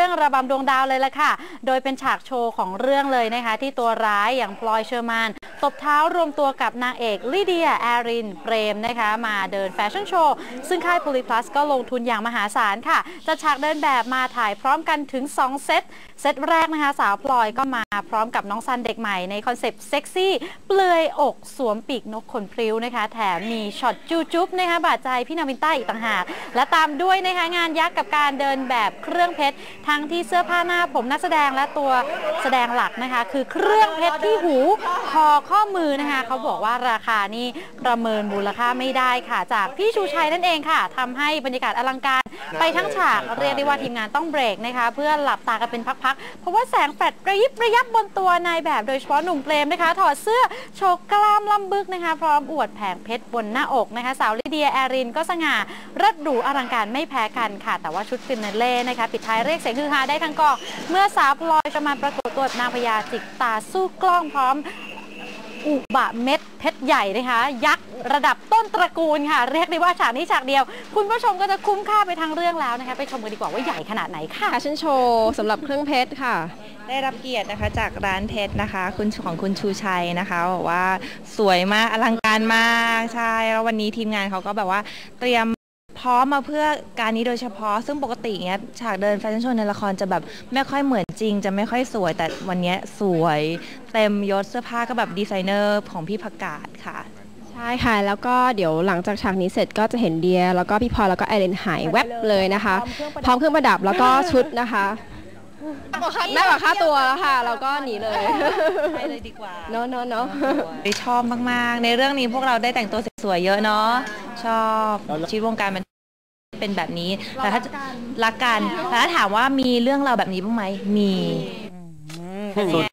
เรื่องระบำดวงดาวเลยละค่ะ โดยเป็นฉากโชว์ของเรื่องเลยนะคะ ที่ตัวร้ายอย่างพลอยเชอร์มาน ตบเท้ารวมตัวกับนางเอกลิเดียแอรินเปรมนะคะมาเดินแฟชั่นโชว์ ซึ่งค่ายพลีพลัสก็ลงทุนอย่างมหาศาลค่ะจะฉากเดินแบบมาถ่ายพร้อมกันถึง 2 เซต เซตแรกนะคะสาวพลอยก็มาพร้อมกับน้องซันเด็กใหม่ในคอนเซปต์เซ็กซี่ เปลือยอกสวมปีกนกขนพริ้วนะคะ แถมมีช็อตจูจุ๊บนะคะบาดใจพี่นาวินต้าอีกต่างหาก และตามด้วยนะคะงานยักษ์กับการเดินแบบเครื่องเพชรทั้งที่เสื้อผ้าหน้าผมนักแสดงและตัวแสดงหลักนะคะ คือเครื่องเพชรที่หู ข้อมือนะคะเขาบอกว่าราคานี่ประเมินมูลค่าไม่ได้ค่ะ จากพี่ชูชัยนั่นเองค่ะทำให้บรรยากาศอลังการไปทั้งฉากเรียกได้ว่าทีมงานต้องเบรกนะคะ เพื่อหลับตากันเป็นพักๆ เพราะว่าแสงแฟลชระยิบระยับบนตัวนายแบบโดยเฉพาะหนุ่มเปรมนะคะ ถอดเสื้อโชว์กล้ามลำบึกนะคะ พร้อมอวดแผงเพชรบนหน้าอกนะคะ สาวลิเดียแอรินก็สง่าเรัดหรูอลังการไม่แพ้กันค่ะ แต่ว่าชุดฟินาเล่นะคะ ปิดท้ายเรียกเสียงฮือฮาได้ทั้งกองเมื่อสาวพลอยจะมาปรากฏตัวแบบนางพญาจิกตาสู้กล้องพร้อม อุบะเม็ดเพชรใหญ่นะคะ ยักษ์ระดับต้นตระกูลค่ะ เรียกได้ว่าฉากนี้ฉากเดียว คุณผู้ชมก็จะคุ้มค่าไปทางเรื่องแล้วนะคะ ไปชมกันดีกว่าว่าใหญ่ขนาดไหนค่ะแฟชั่นโชว์สำหรับเครื่องเพชรค่ะ ได้รับเกียรตินะคะจากร้านเพชรนะคะ คุณของคุณชูชัยนะคะบอกว่าสวยมากอลังการมากใช่แล้ววันนี้ทีมงานเขาก็แบบว่าเตรียม พร้อมมาเพื่อการนี้โดยเฉพาะ ซึ่งปกติเนี้ยฉากเดินแฟชั่นโชว์ในละครจะแบบไม่ค่อยเหมือนจริง จะไม่ค่อยสวย แต่วันเนี้ยสวย เต็มยศเสื้อผ้าก็แบบดีไซเนอร์ของพี่ผักกาดค่ะใช่ค่ะ แล้วก็เดี๋ยวหลังจากฉากนี้เสร็จก็จะเห็นเดีย แล้วก็พี่พลอยแล้วก็ไอเลนหายแวบเลยนะคะ พร้อมเครื่องประดับแล้วก็ชุดนะคะแม่กว่าค่าตัวแล้วค่ะแล้วก็หนีเลยไปเลยดีกว่าเนาะเนาะเนาะชอบมาก ๆ ในเรื่องนี้พวกเราได้แต่งตัวสวยๆเยอะเนาะชอบชีวิตวงการมัน เป็นแบบนี้แต่ถ้ารักกันแต่ถ้าถามว่ามีเรื่องเราวแบบนี้บ้างไหมมี สุด